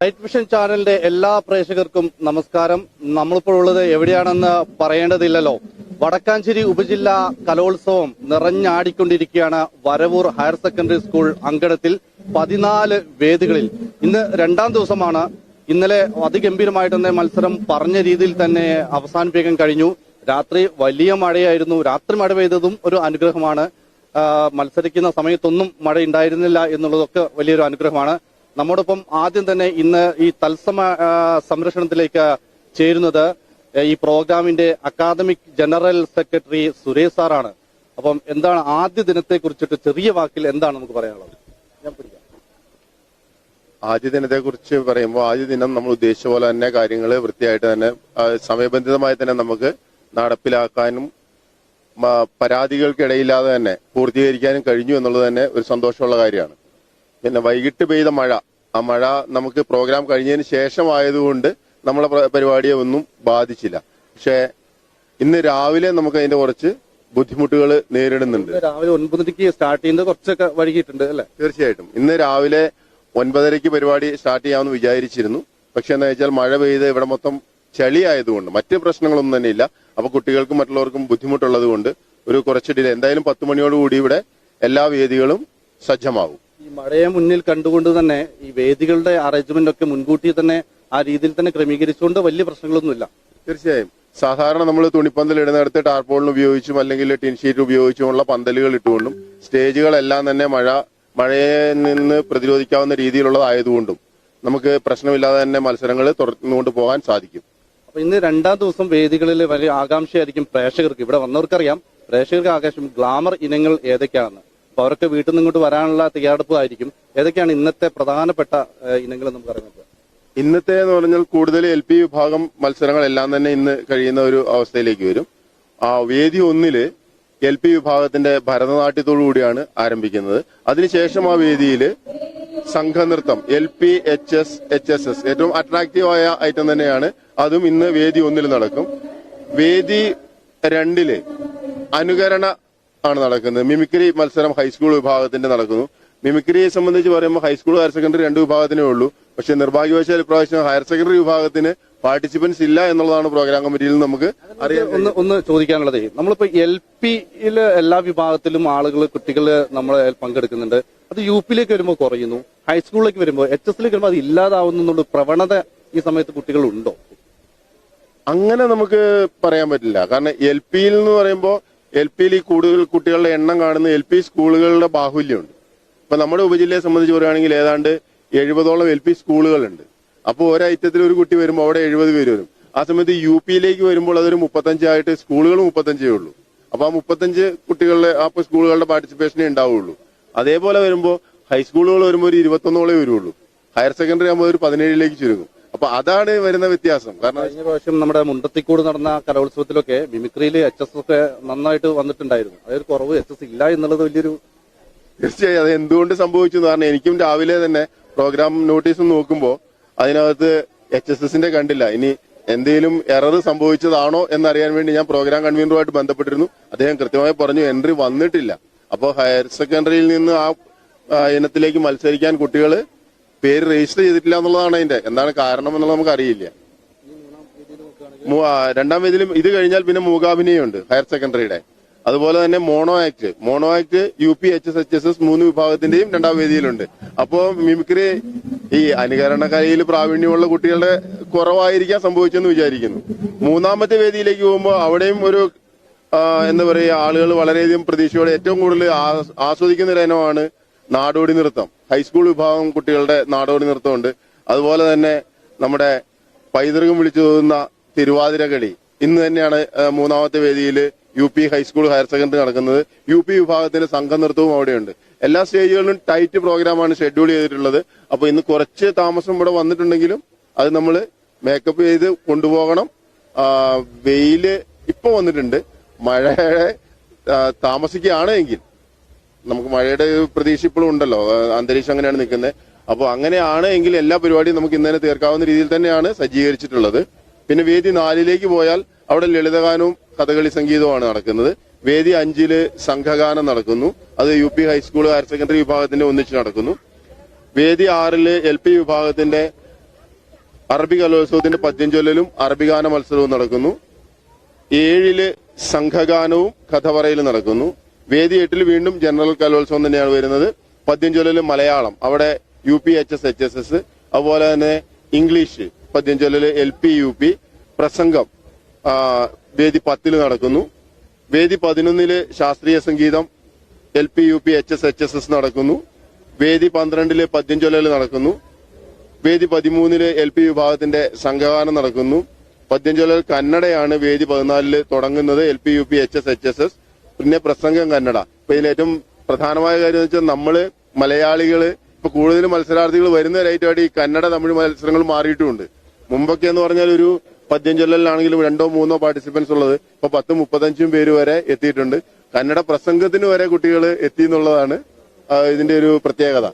light mission ചാനലിന്റെ എല്ലാ പ്രേക്ഷകർക്കും നമസ്കാരം. നമ്മളിപ്പോൾ ഉള്ളത് എവിടെയാണെന്ന് പറയേണ്ടതില്ലല്ലോ. വടക്കാഞ്ചേരി ഉപജില്ല കലോത്സവം നിറഞ്ഞാടിക്കൊണ്ടിരിക്കുകയാണ് വരവൂർ ഹയർ സെക്കൻഡറി സ്കൂൾ അങ്കണത്തിൽ പതിനാല് വേദികളിൽ. ഇന്ന് രണ്ടാം ദിവസമാണ്. ഇന്നലെ അതിഗംഭീരമായിട്ട് തന്നെ മത്സരം പറഞ്ഞ രീതിയിൽ തന്നെ അവസാനിപ്പിക്കാൻ കഴിഞ്ഞു. രാത്രി വലിയ മഴയായിരുന്നു. രാത്രി മഴ പെയ്തതും ഒരു അനുഗ്രഹമാണ്. മത്സരിക്കുന്ന സമയത്തൊന്നും മഴ ഉണ്ടായിരുന്നില്ല എന്നുള്ളതൊക്കെ വലിയൊരു അനുഗ്രഹമാണ്. നമ്മോടൊപ്പം ആദ്യം തന്നെ ഇന്ന് ഈ തത്സമ സംരക്ഷണത്തിലേക്ക് ചേരുന്നത് ഈ പ്രോഗ്രാമിന്റെ അക്കാദമിക് ജനറൽ സെക്രട്ടറി സുരേഷ് സാറാണ്. അപ്പം എന്താണ് ആദ്യ ദിനത്തെ കുറിച്ചിട്ട് ചെറിയ വാക്കിൽ എന്താണ് നമുക്ക് പറയാനുള്ളത്? ഞാൻ ആദ്യ ദിനത്തെ കുറിച്ച് പറയുമ്പോൾ ആദ്യ ദിനം നമ്മൾ ഉദ്ദേശിച്ച പോലെ തന്നെ കാര്യങ്ങൾ വൃത്തിയായിട്ട് തന്നെ സമയബന്ധിതമായി തന്നെ നമുക്ക് നടപ്പിലാക്കാനും പരാതികൾക്കിടയില്ലാതെ തന്നെ പൂർത്തീകരിക്കാനും കഴിഞ്ഞു എന്നുള്ളത് തന്നെ ഒരു സന്തോഷമുള്ള കാര്യമാണ്. പിന്നെ വൈകിട്ട് പെയ്ത മഴ. ആ മഴ നമുക്ക് പ്രോഗ്രാം കഴിഞ്ഞതിന് ശേഷമായതുകൊണ്ട് നമ്മളെ പ്ര- പരിപാടിയെ ഒന്നും ബാധിച്ചില്ല. പക്ഷേ ഇന്ന് രാവിലെ നമുക്ക് അതിന്റെ കുറച്ച് ബുദ്ധിമുട്ടുകൾ നേരിടുന്നുണ്ട്. രാവിലെ ഒൻപതരയ്ക്ക് സ്റ്റാർട്ട് ചെയ്യുന്നത് കുറച്ചൊക്കെ വൈകിട്ടുണ്ട് അല്ലെ? തീർച്ചയായിട്ടും. ഇന്ന് രാവിലെ ഒൻപതരയ്ക്ക് പരിപാടി സ്റ്റാർട്ട് ചെയ്യാമെന്ന് വിചാരിച്ചിരുന്നു. പക്ഷെ എന്താ വെച്ചാൽ മഴ പെയ്ത് ഇവിടെ മൊത്തം ചളി ആയതുകൊണ്ട് മറ്റ് പ്രശ്നങ്ങളൊന്നും തന്നെ ഇല്ല. അപ്പൊ കുട്ടികൾക്കും മറ്റുള്ളവർക്കും ബുദ്ധിമുട്ടുള്ളത് കൊണ്ട് ഒരു കുറച്ച് ഡിലേ എന്തായാലും പത്ത് മണിയോടുകൂടി ഇവിടെ എല്ലാ വേദികളും സജ്ജമാകും ഈ മഴയെ മുന്നിൽ കണ്ടുകൊണ്ട് തന്നെ ഈ വേദികളുടെ അറേഞ്ച്മെന്റ് ഒക്കെ മുൻകൂട്ടി തന്നെ ആ രീതിയിൽ തന്നെ ക്രമീകരിച്ചുകൊണ്ട് വലിയ പ്രശ്നങ്ങളൊന്നുമില്ല. തീർച്ചയായും. സാധാരണ നമ്മൾ തുണിപ്പന്തൽ ഇടുന്നിടത്ത് ടാർപോളിന് ഉപയോഗിച്ചും അല്ലെങ്കിൽ ടിൻഷീറ്റ് ഉപയോഗിച്ചുമുള്ള പന്തലുകൾ ഇട്ടുകൊണ്ടും സ്റ്റേജുകളെല്ലാം തന്നെ മഴ മഴയെ നിന്ന് പ്രതിരോധിക്കാവുന്ന രീതിയിലുള്ളതായതുകൊണ്ടും നമുക്ക് പ്രശ്നമില്ലാതെ തന്നെ മത്സരങ്ങൾ തുറന്നുകൊണ്ട് പോകാൻ സാധിക്കും. അപ്പൊ ഇന്ന് രണ്ടാം ദിവസം വേദികളിൽ വലിയ ആകാംക്ഷയായിരിക്കും പ്രേക്ഷകർക്ക്. ഇവിടെ വന്നവർക്കറിയാം പ്രേക്ഷകർക്ക് ആകാശം ഗ്ലാമർ ഇനങ്ങൾ ഏതൊക്കെയാണെന്ന്. അവരൊക്കെ വീട്ടിൽ നിന്ന് ഇങ്ങോട്ട് വരാനുള്ള തയ്യാറെടുപ്പായിരിക്കും ഏതൊക്കെയാണ് ഇന്നത്തെ പ്രധാനപ്പെട്ട ഇനങ്ങൾ നമുക്ക് അറിയുന്നത് ഇന്നത്തെ എന്ന് പറഞ്ഞാൽ കൂടുതൽ എൽ പി വിഭാഗം മത്സരങ്ങളെല്ലാം തന്നെ ഇന്ന് കഴിയുന്ന ഒരു അവസ്ഥയിലേക്ക് വരും. ആ വേദി ഒന്നിൽ എൽ പി വിഭാഗത്തിന്റെ ഭരതനാട്യത്തോടു കൂടിയാണ് ആരംഭിക്കുന്നത്. അതിനുശേഷം ആ വേദിയിൽ സംഘനൃത്തം L P H S H S S ഏറ്റവും അട്രാക്റ്റീവായ ഐറ്റം തന്നെയാണ്. അതും ഇന്ന് വേദി ഒന്നിൽ നടക്കും. വേദി രണ്ടിൽ അനുകരണ ആണ് നടക്കുന്നത്. മിമിക്രി മത്സരം ഹൈസ്കൂൾ വിഭാഗത്തിന്റെ നടക്കുന്നു. മിമിക്രിയെ സംബന്ധിച്ച് പറയുമ്പോൾ ഹൈസ്കൂൾ ഹയർ സെക്കൻഡറി രണ്ട് വിഭാഗത്തിനേ ഉള്ളൂ. പക്ഷെ നിർഭാഗ്യവശാൽ ഇപ്രാവശ്യം ഹയർ സെക്കൻഡറി വിഭാഗത്തിന് പാർട്ടിസിപ്പൻസ് ഇല്ല എന്നുള്ളതാണ് പ്രോഗ്രാം കമ്മിറ്റിയിൽ നിന്ന് നമുക്ക് അറിയാം ഒന്ന് ഒന്ന് ചോദിക്കാനുള്ളത് നമ്മളിപ്പോ എൽ പിയിൽ എല്ലാ വിഭാഗത്തിലും ആളുകൾ കുട്ടികൾ നമ്മൾ പങ്കെടുക്കുന്നുണ്ട്. അത് യു പിയിലേക്ക് വരുമ്പോൾ കുറയുന്നു. ഹൈസ്കൂളിലേക്ക് വരുമ്പോൾ എച്ച് എസിലേക്ക് വരുമ്പോൾ അത് ഇല്ലാതാവുന്നു എന്നുള്ള പ്രവണത ഈ സമയത്ത് കുട്ടികളുണ്ടോ? അങ്ങനെ നമുക്ക് പറയാൻ പറ്റില്ല. കാരണം എൽ പിയിൽ എന്ന് പറയുമ്പോൾ എൽ പിയിൽ ഈ കൂടുതൽ കുട്ടികളുടെ എണ്ണം കാണുന്ന എൽ പി സ്കൂളുകളുടെ ബാഹുല്യമുണ്ട്. ഇപ്പൊ നമ്മുടെ ഉപജില്ലയെ സംബന്ധിച്ച് പറയുകയാണെങ്കിൽ ഏതാണ്ട് എഴുപതോളം എൽ പി സ്കൂളുകളുണ്ട്. അപ്പോൾ ഒരൈറ്റത്തിൽ ഒരു കുട്ടി വരുമ്പോൾ അവിടെ എഴുപത് പേര് വരും. ആ സമയത്ത് യു പിയിലേക്ക് വരുമ്പോൾ അതൊരു മുപ്പത്തഞ്ചായിട്ട് സ്കൂളുകൾ മുപ്പത്തഞ്ചേ ഉള്ളൂ. അപ്പൊ ആ മുപ്പത്തഞ്ച് കുട്ടികളുടെ ആ സ്കൂളുകളുടെ പാർട്ടിസിപ്പേഷനേ ഉണ്ടാവുള്ളൂ. അതേപോലെ വരുമ്പോൾ ഹൈസ്കൂളുകൾ വരുമ്പോൾ ഒരു ഇരുപത്തൊന്നോളേ വരുള്ളൂ. ഹയർ സെക്കൻഡറി ആകുമ്പോൾ ഒരു പതിനേഴിലേക്ക് ചുരുങ്ങും. അപ്പൊ അതാണ് വരുന്ന വ്യത്യാസം. കാരണം കഴിഞ്ഞ പ്രാവശ്യം നമ്മുടെ മുണ്ടത്തിക്കൂട് നടന്ന കലോത്സവത്തിലൊക്കെ മിമിക്രിയിൽ എച്ച് എസ് ഒക്കെ നന്നായിട്ട് വന്നിട്ടുണ്ടായിരുന്നു. അതൊരു കുറവ് എച്ച് എസ് ഇല്ല എന്നുള്ളത് വലിയൊരു തീർച്ചയായും അത് എന്തുകൊണ്ട് സംഭവിച്ചു എന്ന് പറഞ്ഞാൽ എനിക്കും രാവിലെ തന്നെ പ്രോഗ്രാം നോട്ടീസ് നോക്കുമ്പോൾ അതിനകത്ത് എച്ച് എസ് എസിന്റെ കണ്ടില്ല. ഇനി എന്തെങ്കിലും എറർ സംഭവിച്ചതാണോ എന്നറിയാൻ വേണ്ടി ഞാൻ പ്രോഗ്രാം കൺവീനറുമായിട്ട് ബന്ധപ്പെട്ടിരുന്നു. അദ്ദേഹം കൃത്യമായി പറഞ്ഞു എൻട്രി വന്നിട്ടില്ല. അപ്പോൾ ഹയർ സെക്കൻഡറിയിൽ നിന്ന് ആ ആ, ഇനത്തിലേക്ക് മത്സരിക്കാൻ കുട്ടികൾ പേര് രജിസ്റ്റർ ചെയ്തിട്ടില്ല എന്നുള്ളതാണ് അതിന്റെ. എന്താണ് കാരണം എന്നുള്ളത് നമുക്ക് അറിയില്ല രണ്ടാം വേദിയിലും ഇത് കഴിഞ്ഞാൽ പിന്നെ മൂകാഭിനയുണ്ട് ഹയർ സെക്കൻഡറിയുടെ അതുപോലെ തന്നെ mono act. Mono act U P H S H S S മൂന്ന് വിഭാഗത്തിന്റെയും രണ്ടാം വേദിയിലുണ്ട്. അപ്പോ മിമിക്രി ഈ അനുകരണ കലയിൽ പ്രാവീണ്യമുള്ള കുട്ടികളുടെ കുറവായിരിക്കാൻ സംഭവിച്ചെന്ന് വിചാരിക്കുന്നു. മൂന്നാമത്തെ വേദിയിലേക്ക് പോകുമ്പോൾ അവിടെയും ഒരു എന്താ പറയുക ആളുകൾ വളരെയധികം പ്രതീക്ഷയോടെ ഏറ്റവും കൂടുതൽ ആസ്വദിക്കുന്ന ഒരു ഇനമാണ് നാടോടി നൃത്തം. ഹൈസ്കൂൾ വിഭാഗം കുട്ടികളുടെ നാടോടി നൃത്തമുണ്ട്. അതുപോലെ തന്നെ നമ്മുടെ പൈതൃകം വിളിച്ചു തോന്നുന്ന തിരുവാതിര കളി. ഇന്ന് തന്നെയാണ് മൂന്നാമത്തെ വേദിയിൽ U P high school higher secondary നടക്കുന്നത്. യു പി വിഭാഗത്തിന്റെ സംഘനൃത്തവും അവിടെയുണ്ട്. എല്ലാ സ്റ്റേജുകളിലും ടൈറ്റ് പ്രോഗ്രാമാണ് ഷെഡ്യൂൾ ചെയ്തിട്ടുള്ളത്. അപ്പൊ ഇന്ന് കുറച്ച് താമസം ഇവിടെ വന്നിട്ടുണ്ടെങ്കിലും അത് നമ്മൾ മേക്കപ്പ് ചെയ്ത് കൊണ്ടുപോകണം. വെയിൽ ഇപ്പൊ വന്നിട്ടുണ്ട്. മഴയുടെ താമസിക്കുകയാണ് താമസിക്കുകയാണെങ്കിൽ നമുക്ക് മഴയുടെ പ്രതീക്ഷ ഇപ്പോഴും ഉണ്ടല്ലോ. അന്തരീക്ഷം അങ്ങനെയാണ് നിൽക്കുന്നത്. അപ്പോൾ അങ്ങനെയാണ് എങ്കിൽ എല്ലാ പരിപാടിയും നമുക്ക് ഇന്ന് തന്നെ തീർക്കാവുന്ന രീതിയിൽ തന്നെയാണ് സജ്ജീകരിച്ചിട്ടുള്ളത്. പിന്നെ വേദി നാലിലേക്ക് പോയാൽ അവിടെ ലളിതഗാനവും കഥകളി സംഗീതവുമാണ് നടക്കുന്നത്. വേദി അഞ്ചിൽ സംഘഗാനം നടക്കുന്നു. അത് U P high school higher secondary വിഭാഗത്തിന്റെ ഒന്നിച്ച് നടക്കുന്നു. വേദി ആറിൽ എൽ പി വിഭാഗത്തിന്റെ അറബി കലോത്സവത്തിന്റെ പദ്യം ചൊല്ലലും അറബിഗാന മത്സരവും നടക്കുന്നു. ഏഴിൽ സംഘഗാനവും കഥ പറയലും നടക്കുന്നു. വേദി എട്ടിൽ വീണ്ടും ജനറൽ കലോത്സവം തന്നെയാണ് വരുന്നത്. പദ്യം ചൊല്ലലും മലയാളം അവിടെ U P H S H S S അതുപോലെ തന്നെ ഇംഗ്ലീഷ് പദ്യം ചൊല്ലല് എൽ പി യു പി പ്രസംഗം വേദി പത്തിൽ നടക്കുന്നു. വേദി പതിനൊന്നിൽ ശാസ്ത്രീയ സംഗീതം L P U P H S H S S നടക്കുന്നു. വേദി പന്ത്രണ്ടിൽ പദ്യം ചൊല്ലല് നടക്കുന്നു. വേദി പതിമൂന്നിൽ എൽ പി വിഭാഗത്തിന്റെ സംഘഗാനം നടക്കുന്നു. പദ്യം ചൊല്ലൽ കന്നഡയാണ് വേദി പതിനാലിൽ തുടങ്ങുന്നത് L P U P H S H S S പിന്നെ പ്രസംഗം കന്നഡ. ഇപ്പൊ ഇതിൽ ഏറ്റവും പ്രധാനമായ കാര്യം എന്ന് വെച്ചാൽ നമ്മൾ മലയാളികൾ ഇപ്പൊ കൂടുതൽ മത്സരാർത്ഥികൾ വരുന്ന റേറ്റായിട്ട് ഈ കന്നഡ തമിഴ് മത്സരങ്ങൾ മാറിയിട്ടുമുണ്ട് മുമ്പൊക്കെ എന്ന് പറഞ്ഞാൽ ഒരു പദ്യം ചൊല്ലലാണെങ്കിലും രണ്ടോ മൂന്നോ പാർട്ടിസിപ്പൻസ് ഉള്ളത് ഇപ്പൊ പത്ത് മുപ്പത്തഞ്ചും പേര് വരെ എത്തിയിട്ടുണ്ട്. കന്നഡ പ്രസംഗത്തിന് വരെ കുട്ടികൾ എത്തി എന്നുള്ളതാണ് ഇതിന്റെ ഒരു പ്രത്യേകത.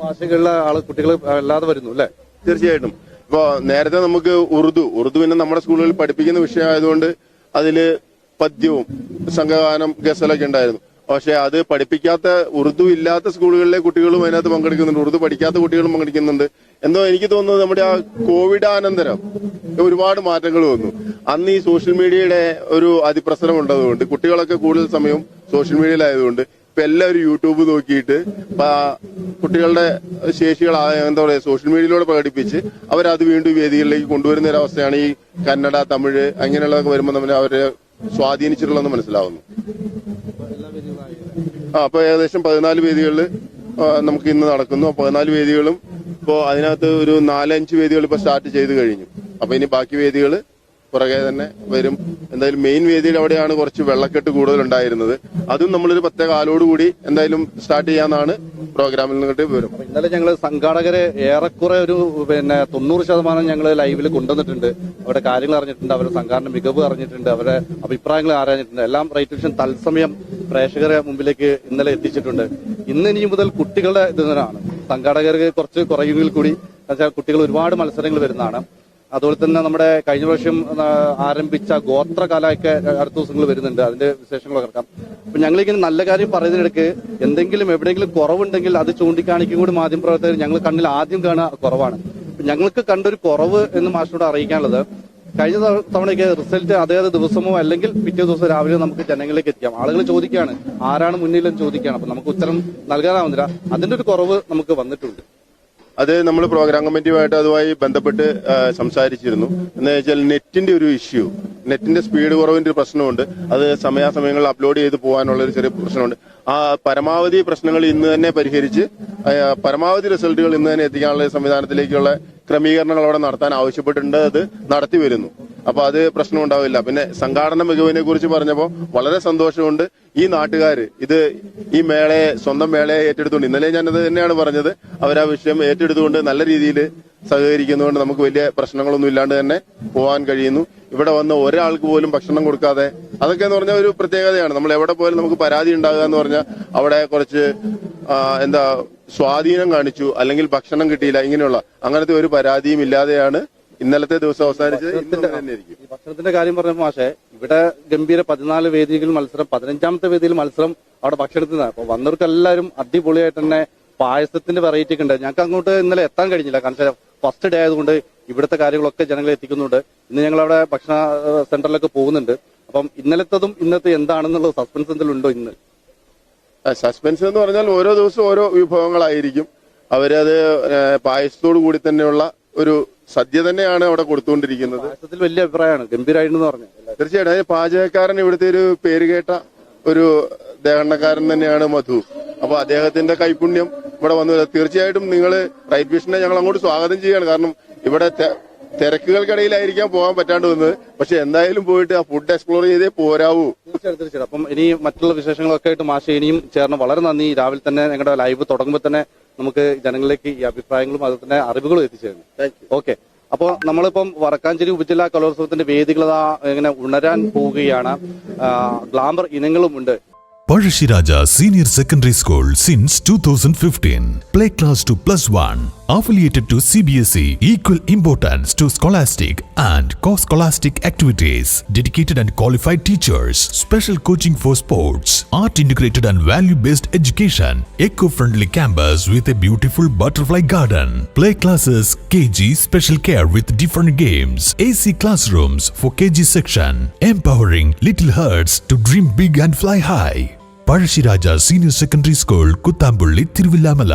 ഭാഷകളിലുള്ള ഭാഷകളിലെ ആൾ കുട്ടികൾ അല്ലാതെ വരുന്നു അല്ലെ? തീർച്ചയായിട്ടും. ഇപ്പൊ നേരത്തെ നമുക്ക് ഉറുദു ഉറുദു പിന്നെ നമ്മുടെ സ്കൂളുകളിൽ പഠിപ്പിക്കുന്ന വിഷയമായതുകൊണ്ട് അതിൽ പദ്യവും സംഘഗാനം ഗസലൊക്കെ ഉണ്ടായിരുന്നു. പക്ഷെ അത് പഠിപ്പിക്കാത്ത ഉറുദു ഇല്ലാത്ത സ്കൂളുകളിലെ കുട്ടികളും അതിനകത്ത് പങ്കെടുക്കുന്നുണ്ട്. ഉറുദു പഠിക്കാത്ത കുട്ടികളും പങ്കെടുക്കുന്നുണ്ട്. എന്തോ എനിക്ക് തോന്നുന്നത് നമ്മുടെ ആ കോവിഡാനന്തരം ഒരുപാട് മാറ്റങ്ങൾ വന്നു. അന്ന് ഈ സോഷ്യൽ മീഡിയയുടെ ഒരു അതിപ്രസരം ഉണ്ടതുകൊണ്ട് കുട്ടികളൊക്കെ കൂടുതൽ സമയം സോഷ്യൽ മീഡിയയിലായതുകൊണ്ട് ഇപ്പൊ എല്ലാവരും യൂട്യൂബ് നോക്കിയിട്ട് കുട്ടികളുടെ ശേഷികൾ എന്താ പറയാ സോഷ്യൽ മീഡിയയിലൂടെ പ്രകടിപ്പിച്ച് അവരത് വീണ്ടും വേദികളിലേക്ക് കൊണ്ടുവരുന്ന ഒരു അവസ്ഥയാണ് ഈ കന്നഡ തമിഴ് അങ്ങനെയുള്ളതൊക്കെ വരുമ്പോൾ നമ്മൾ അവരെ സ്വാധീനിച്ചിട്ടുള്ളതെന്ന് മനസ്സിലാവുന്നു. ആ അപ്പൊ ഏകദേശം പതിനാല് വേദികളിൽ നമുക്ക് ഇന്ന് നടക്കുന്നു. പതിനാല് വേദികളും ഇപ്പോ അതിനകത്ത് ഒരു നാലഞ്ച് വേദികൾ ഇപ്പൊ സ്റ്റാർട്ട് ചെയ്ത് കഴിഞ്ഞു. അപ്പൊ ഇനി ബാക്കി വേദികൾ പുറകെ തന്നെ വരും. എന്തായാലും മെയിൻ വേദിയുടെ അവിടെയാണ് കുറച്ച് വെള്ളക്കെട്ട് കൂടുതൽ ഉണ്ടായിരുന്നത് അതും നമ്മളൊരു പത്തേ കാലോടുകൂടി എന്തായാലും സ്റ്റാർട്ട് ചെയ്യാന്നാണ് പ്രോഗ്രാമിൽ നിന്നിട്ട് വരും ഇന്നലെ ഞങ്ങൾ സംഘാടകരെ ഏറെക്കുറെ ഒരു പിന്നെ തൊണ്ണൂറ് ശതമാനം ഞങ്ങൾ ലൈവിൽ കൊണ്ടുവന്നിട്ടുണ്ട്. അവരുടെ കാര്യങ്ങൾ അറിഞ്ഞിട്ടുണ്ട് അവരുടെ സംഘാടന മികവ് അറിഞ്ഞിട്ടുണ്ട് അവരുടെ അഭിപ്രായങ്ങൾ അറിഞ്ഞിട്ടുണ്ട്. എല്ലാം റൈറ്റ് വിഷൻ തത്സമയം പ്രേക്ഷകരെ മുമ്പിലേക്ക് ഇന്നലെ എത്തിച്ചിട്ടുണ്ട്. ഇന്ന് ഇനി മുതൽ കുട്ടികളുടെ ഇത് തന്നെയാണ്. സംഘാടകർക്ക് കുറച്ച് കുറയുമെങ്കിൽ കൂടി കുട്ടികൾ ഒരുപാട് മത്സരങ്ങൾ വരുന്നതാണ്. അതുപോലെ തന്നെ നമ്മുടെ കഴിഞ്ഞ വർഷം ആരംഭിച്ച ആരംഭിച്ച ഗോത്രകലയൊക്കെ അടുത്ത ദിവസങ്ങൾ വരുന്നുണ്ട്. അതിന്റെ വിശേഷങ്ങളൊക്കെ ഇറക്കാം അപ്പൊ ഞങ്ങളിങ്ങനെ നല്ല കാര്യം പറയുന്നതിനിടയ്ക്ക് എന്തെങ്കിലും എവിടെയെങ്കിലും കുറവുണ്ടെങ്കിൽ അത് ചൂണ്ടിക്കാണിക്കും കൂടി മാധ്യമപ്രവർത്തകർ ഞങ്ങൾ കണ്ണിൽ ആദ്യം കാണുക കുറവാണ്. ഞങ്ങൾക്ക് കണ്ടൊരു കുറവ് എന്ന് മാഷിനോട് അറിയിക്കാനുള്ളത്. കഴിഞ്ഞ തവ- തവണയ്ക്ക് റിസൾട്ട് അതേത് ദിവസമോ അല്ലെങ്കിൽ പിറ്റേ ദിവസം രാവിലെ നമുക്ക് ജനങ്ങളിലേക്ക് എത്തിക്കാം. ആളുകൾ ചോദിക്കുകയാണ് ആരാണ് മുന്നിലെന്ന് ചോദിക്കുകയാണ്. അപ്പൊ നമുക്ക് ഉത്തരം നൽകാനാവുന്നില്ല. അതിന്റെ ഒരു കുറവ് നമുക്ക് വന്നിട്ടുണ്ട്. അത് നമ്മൾ പ്രോഗ്രാം കമ്മിറ്റിയുമായിട്ട് അതുമായി ബന്ധപ്പെട്ട് സംസാരിച്ചിരുന്നു. എന്ന് വെച്ചാൽ നെറ്റിന്റെ ഒരു ഇഷ്യൂ നെറ്റിന്റെ സ്പീഡ് കുറവിന്റെ ഒരു പ്രശ്നമുണ്ട്. അത് സമയാസമയങ്ങളിൽ അപ്ലോഡ് ചെയ്ത് പോകാനുള്ള ഒരു ചെറിയ പ്രശ്നമുണ്ട്. ആ പരമാവധി പ്രശ്നങ്ങൾ ഇന്ന് തന്നെ പരിഹരിച്ച് പരമാവധി റിസൾട്ടുകൾ ഇന്ന് തന്നെ എത്തിക്കാനുള്ള സംവിധാനത്തിലേക്കുള്ള ക്രമീകരണങ്ങൾ അവിടെ നടത്താൻ ആവശ്യപ്പെട്ടിട്ടുണ്ട്. അത് നടത്തി വരുന്നു. അപ്പൊ അത് പ്രശ്നം ഉണ്ടാവില്ല. പിന്നെ സംഘാടന മികവിനെ കുറിച്ച് പറഞ്ഞപ്പോൾ വളരെ സന്തോഷമുണ്ട്. ഈ നാട്ടുകാര് ഇത് ഈ മേളയെ സ്വന്തം മേളയെ ഏറ്റെടുത്തുകൊണ്ട് ഇന്നലെ ഞാനത് തന്നെയാണ് പറഞ്ഞത്. അവർ ആ വിഷയം ഏറ്റെടുത്തുകൊണ്ട് നല്ല രീതിയിൽ സഹകരിക്കുന്നതുകൊണ്ട് നമുക്ക് വലിയ പ്രശ്നങ്ങളൊന്നും ഇല്ലാണ്ട് തന്നെ പോകാൻ കഴിയുന്നു. ഇവിടെ വന്ന് ഒരാൾക്ക് പോലും ഭക്ഷണം കൊടുക്കാതെ അതൊക്കെ എന്ന് പറഞ്ഞാൽ ഒരു പ്രത്യേകതയാണ്. നമ്മൾ എവിടെ പോയാലും നമുക്ക് പരാതി ഉണ്ടാകുക എന്ന് പറഞ്ഞാൽ അവിടെ കുറച്ച് എന്താ സ്വാധീനം കാണിച്ചു അല്ലെങ്കിൽ ഭക്ഷണം കിട്ടിയില്ല ഇങ്ങനെയുള്ള അങ്ങനത്തെ ഒരു പരാതിയും ഇല്ലാതെയാണ് ഇന്നലത്തെ ദിവസം അവസാനിച്ചത് ഇന്നും അങ്ങനെ തന്നെ ഈ ഭക്ഷണത്തിന്റെ കാര്യം പറഞ്ഞ മാഷെ ഇവിടെ ഗംഭീര പതിനാല് വേദികളിൽ മത്സരം പതിനഞ്ചാമത്തെ വേദിയിൽ മത്സരം അവിടെ ഭക്ഷണത്തിന് അപ്പൊ വന്നവർക്ക് എല്ലാവരും അടിപൊളിയായിട്ട് തന്നെ പായസത്തിന്റെ വെറൈറ്റി ഒക്കെ ഉണ്ട്. ഞങ്ങൾക്ക് അങ്ങോട്ട് ഇന്നലെ എത്താൻ കഴിഞ്ഞില്ല. കാരണം ഫസ്റ്റ് ഡേ ആയതുകൊണ്ട് ഇവിടുത്തെ കാര്യങ്ങളൊക്കെ ജനങ്ങളെ എത്തിക്കുന്നുണ്ട്. ഇന്ന് ഞങ്ങൾ അവിടെ ഭക്ഷണ സെന്ററിലൊക്കെ പോകുന്നുണ്ട്. അപ്പം ഇന്നലത്തതും ഇന്നത്തെ എന്താണെന്നുള്ള സസ്പെൻസ് എന്തെങ്കിലും ഉണ്ടോ ഇന്ന്? സസ്പെൻസ് എന്ന് പറഞ്ഞാൽ ഓരോ ദിവസവും ഓരോ വിഭവങ്ങളായിരിക്കും. അവരത് പായസത്തോടു കൂടി തന്നെയുള്ള ഒരു സദ്യ തന്നെയാണ് അവിടെ കൊടുത്തുകൊണ്ടിരിക്കുന്നത്. പായസത്തിൽ വലിയ അഭിപ്രായമാണ്. ഗംഭീരായിട്ടെന്ന് പറഞ്ഞു. തീർച്ചയായിട്ടും. അതിന് പാചകക്കാരൻ ഇവിടുത്തെ ഒരു പേര് കേട്ട ഒരു ദേഹണ്ണക്കാരൻ തന്നെയാണ് മധു. അപ്പൊ അദ്ദേഹത്തിന്റെ കൈപുണ്യം ഇവിടെ വന്നു. തീർച്ചയായിട്ടും നിങ്ങൾ റൈറ്റ് വിഷനെ ഞങ്ങൾ അങ്ങോട്ട് സ്വാഗതം ചെയ്യുകയാണ്. കാരണം ഇവിടെ തിരക്കുകൾക്കിടയിലായിരിക്കാം പോകാൻ പറ്റാണ്ട് വന്നത്. പക്ഷെ എന്തായാലും പോയിട്ട് ആ ഫുഡ് എക്സ്പ്ലോർ ചെയ്തേ പോരാവൂ. തീർച്ചയായിട്ടും തീർച്ചയായിട്ടും. അപ്പം ഇനി മറ്റുള്ള വിശേഷങ്ങളൊക്കെ ആയിട്ട് മാഷ ഇനിയും ചേർന്ന് വളരെ നന്ദി. രാവിലെ തന്നെ ഞങ്ങളുടെ ലൈവ് തുടങ്ങുമ്പോൾ തന്നെ നമുക്ക് ജനങ്ങളിലേക്ക് ഈ അഭിപ്രായങ്ങളും അതുപോലെ തന്നെ അറിവുകളും എത്തിച്ചേരുന്നു. ഓക്കെ അപ്പോൾ നമ്മളിപ്പം വടക്കാഞ്ചേരി ഉപജില്ലാ കലോത്സവത്തിന്റെ വേദികൾ ഇങ്ങനെ ഉണരാൻ പോവുകയാണ്. ഗ്ലാമർ ഇനങ്ങളും ഉണ്ട് Parashiraja Senior Secondary School since 2015. Play class to plus one. Affiliated to CBSE. Equal importance to scholastic and co-scholastic activities. Dedicated and qualified teachers. Special coaching for sports. Art integrated and value-based education. Eco-friendly campus with a beautiful butterfly garden. Play classes KG special care with different games. AC classrooms for KG section. Empowering little hearts to dream big and fly high. Pazhassiraja senior secondary school Kuthampully Thiruvilwamala